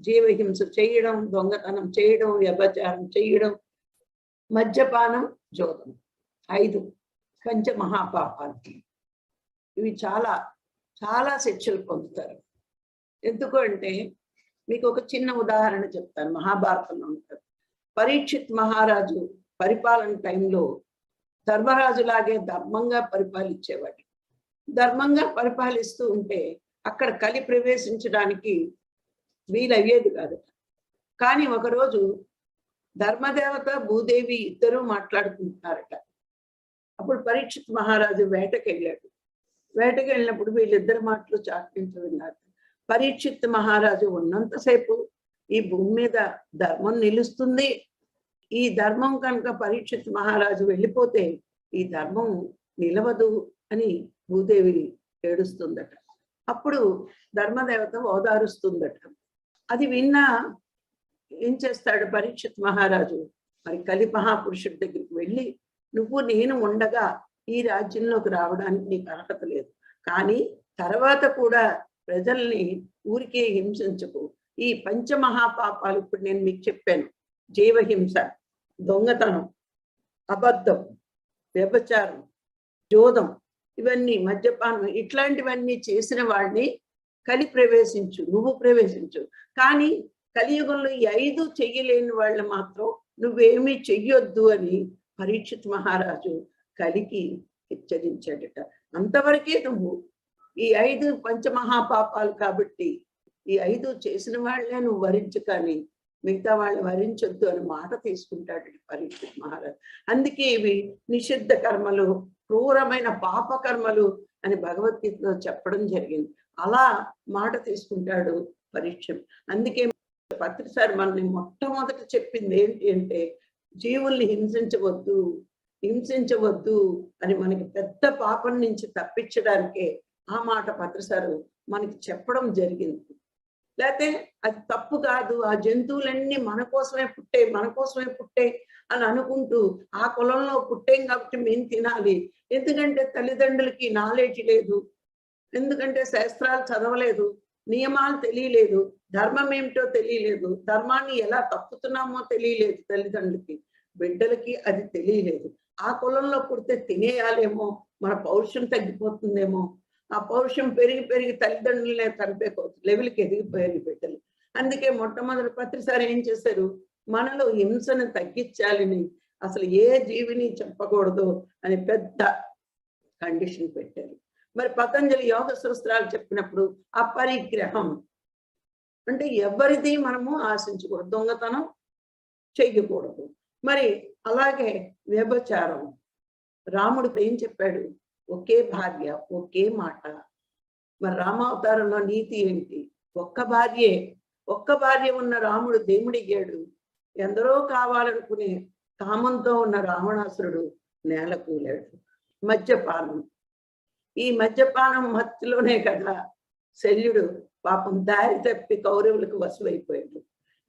జీవహింస చేయడం దొంగతనం చేయడం వ్యభచారం చేయడం మద్యపానం జోదం ఐదు పంచ మహాపాపాలు. ఇవి చాలా చాలా శిక్షలు పొందుతారు. ఎందుకు అంటే మీకు ఒక చిన్న ఉదాహరణ చెప్తాను. మహాభారతంలో ఉంటారు. పరీక్షిత్ మహారాజు పరిపాలన టైంలో ధర్మరాజులాగే ధర్మంగా పరిపాలించేవాడు. ధర్మంగా పరిపాలిస్తూ ఉంటే అక్కడ కలి ప్రవేశించడానికి వీలయ్యేది కాదు. కానీ ఒకరోజు ధర్మదేవత భూదేవి ఇద్దరూ మాట్లాడుకుంటున్నారట. అప్పుడు పరీక్షిత్ మహారాజు వేటకి వెళ్ళాడు వేటకి వెళ్ళినప్పుడు వీళ్ళిద్దరు మాటలు చాటించి విన్నారు. పరీక్షిత్ మహారాజు ఉన్నంతసేపు ఈ భూమి మీద ధర్మం నిలుస్తుంది. ఈ ధర్మం కనుక పరీక్షిత్ మహారాజు వెళ్ళిపోతే ఈ ధర్మం నిలవదు అని భూదేవి ఏడుస్తుందట. అప్పుడు ధర్మదేవత ఓదారుస్తుందట. అది విన్నా ఏం చేస్తాడు పరీక్షిత్ మహారాజు? మరి కలి మహాపురుషుడి దగ్గరికి వెళ్ళి నువ్వు నేను ఉండగా ఈ రాజ్యంలోకి రావడానికి నీకు అర్హత లేదు. కానీ తర్వాత కూడా ప్రజల్ని ఊరికే హింసించకు. ఈ పంచమహాపాపాలు ఇప్పుడు నేను మీకు చెప్పాను. జీవహింస దొంగతనం అబద్ధం వ్యభచారం జోదం ఇవన్నీ మద్యపానం ఇట్లాంటివన్నీ చేసిన వాడిని కలి ప్రవేశించు నువ్వు ప్రవేశించు. కానీ కలియుగంలో ఈ ఐదు చెయ్యలేని వాళ్ళు మాత్రం నువ్వేమీ చెయ్యొద్దు అని పరీక్షిత్ మహారాజు కలికి హెచ్చరించాడట. అంతవరకే నువ్వు ఈ ఐదు పంచమహాపాపాలు కాబట్టి ఈ ఐదు చేసిన వాళ్ళే నువ్వు వరించు కానీ మిగతా వాళ్ళు వరించొద్దు అని మాట తీసుకుంటాడు పరీక్షిత్ మహారాజు. అందుకే ఇవి నిషిద్ధ కర్మలు క్రూరమైన పాప కర్మలు అని భగవద్గీతలో చెప్పడం జరిగింది. అలా మాట తీసుకుంటాడు పరీక్ష. అందుకే పత్రిసారి మనల్ని మొట్టమొదట చెప్పింది ఏంటి అంటే జీవుల్ని హింసించవద్దు హింసించవద్దు అని మనకి పెద్ద పాపం నుంచి తప్పించడానికే ఆ మాట పత్రిసారు మనకి చెప్పడం జరిగింది. లేకపోతే అది తప్పు కాదు ఆ జంతువులన్నీ మన కోసమే పుట్టే మన కోసమే పుట్టే అని అనుకుంటూ ఆ కులంలో పుట్టేం కాబట్టి మేము తినాలి. ఎందుకంటే తల్లిదండ్రులకి నాలెడ్జ్ లేదు ఎందుకంటే శాస్త్రాలు చదవలేదు నియమాలు తెలియలేదు ధర్మం ఏమిటో తెలియలేదు ధర్మాన్ని ఎలా తప్పుతున్నామో తెలియలేదు తల్లిదండ్రులకి బిడ్డలకి అది తెలియలేదు. ఆ కులంలో పుడితే తినేయాలేమో మన పౌరుషం తగ్గిపోతుందేమో. ఆ పౌరుషం పెరిగి పెరిగి తల్లిదండ్రులనే చంపేకోవచ్చు లెవెల్కి ఎదిగిపోయారు బిడ్డలు. అందుకే మొట్టమొదటి ప్రతిసారి ఏం చేశారు? మనలో హింసను తగ్గించాలని అసలు ఏ జీవిని చెప్పకూడదు అని పెద్ద కండిషన్ పెట్టారు. మరి పతంజలి యోగ సూత్రాలు చెప్పినప్పుడు అపరిగ్రహం అంటే ఎవరిది మనము ఆశించకూడదు దొంగతనం చెయ్యకూడదు. మరి అలాగే వ్యభచారం. రాముడు ఏం చెప్పాడు? ఒకే భార్య ఒకే మాట. మరి రామావతారంలో నీతి ఏంటి? ఒక్క భార్యే. ఒక్క భార్య ఉన్న రాముడు దేవుడియ్యాడు. ఎందరో కావాలనుకునే కామంతో ఉన్న రావణాసురుడు నేల కూలాడు. మద్యపానం. ఈ మద్యపానం మత్తులోనే కదా శల్యుడు పాపం దారి తప్పి కౌరవులకు వసువైపోయాడు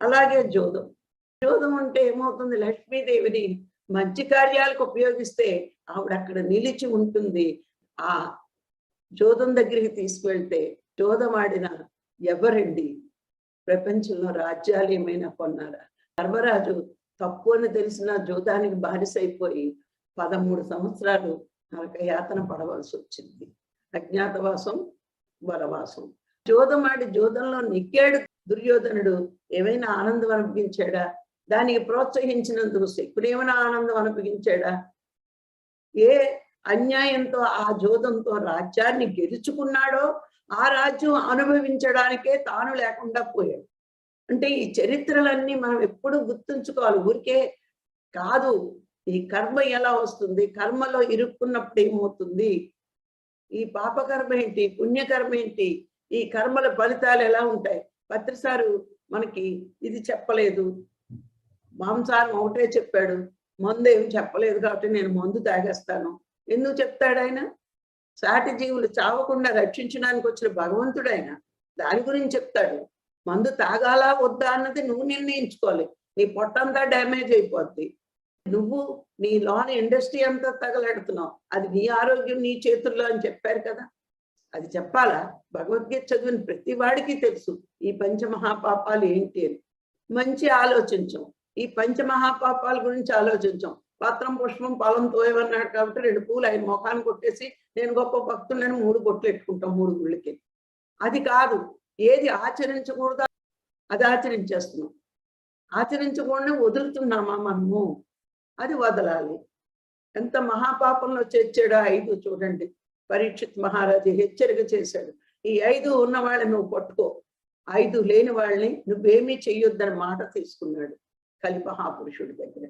అలాగే జోదం. జోదం అంటే ఏమవుతుంది? లక్ష్మీదేవిని మంచి కార్యాలకు ఉపయోగిస్తే ఆవిడ అక్కడ నిలిచి ఉంటుంది. ఆ జోదం దగ్గరికి తీసుకువెళ్తే జోదమాడిన ఎవరండి? ప్రపంచంలో రాజ్యాలు ఏమైనా కొన్నారా? ధర్మరాజు తప్పు అని తెలిసిన జోదానికి బానిసైపోయి పదమూడు సంవత్సరాలు నరక యాతన పడవలసి వచ్చింది. అజ్ఞాతవాసం వనవాసం. జోదమాడి జోదంలో నెగ్గాడు దుర్యోధనుడు ఏమైనా ఆనందం అనిపించాడా దానికి ప్రోత్సహించినందుకు శకుడు ఏమైనా ఆనందం అనిపించాడా ఏ అన్యాయంతో ఆ జోదంతో రాజ్యాన్ని గెలుచుకున్నాడో ఆ రాజ్యం అనుభవించడానికే తాను లేకుండా పోయాడు. అంటే ఈ చరిత్రలన్నీ మనం ఎప్పుడు గుర్తుంచుకోవాలి. ఊరికే కాదు. ఈ కర్మ ఎలా వస్తుంది? కర్మలో ఇరుక్కున్నప్పుడు ఏమవుతుంది? ఈ పాపకర్మ ఏంటి? పుణ్యకర్మ ఏంటి? ఈ కర్మల ఫలితాలు ఎలా ఉంటాయి? పత్రిసారు మనకి ఇది చెప్పలేదు. మాంసారం ఒకటే చెప్పాడు. మందు ఏం చెప్పలేదు కాబట్టి నేను మందు తాగేస్తాను. ఎందుకు చెప్తాడు ఆయన? సాటి జీవులు చావకుండా రక్షించడానికి వచ్చిన భగవంతుడు ఆయన. దాని గురించి చెప్తాడు. మందు తాగాలా వద్దా అన్నది నువ్వు నిర్ణయించుకోవాలి. నీ పొట్టంతా డ్యామేజ్ అయిపోద్ది. నువ్వు నీ లోన్ ఇండస్ట్రీ అంతా తగలెడుతున్నావు. అది నీ ఆరోగ్యం నీ చేతుల్లో అని చెప్పారు కదా. అది చెప్పాలా? భగవద్గీత చదివిన ప్రతి వాడికి తెలుసు. ఈ పంచమహాపాపాలు ఏంటి అని. మంచి ఆలోచించం. ఈ పంచమహాపాపాల గురించి ఆలోచించాం. పత్రం పుష్పం పొలం తోయమన్నాడు కాబట్టి రెండు పూలు ఆయన ముఖాన్ని కొట్టేసి నేను గొప్ప భక్తులను మూడు కొట్లు పెట్టుకుంటాం మూడు గుళ్ళకి. అది కాదు. ఏది ఆచరించకూడదు అది ఆచరించేస్తున్నాం. ఆచరించకుండా వదులుతున్నామా మనము? అది వదలాలి. ఎంత మహాపాపంలో చేర్చాడో ఐదు చూడండి. పరీక్షిత్ మహారాజు హెచ్చరిక చేశాడు. ఈ ఐదు ఉన్న వాళ్ళని నువ్వు పట్టుకో. ఐదు లేని వాళ్ళని నువ్వేమీ చెయ్యొద్దని మాట తీసుకున్నాడు. కలి మహాపురుషుడి దగ్గర.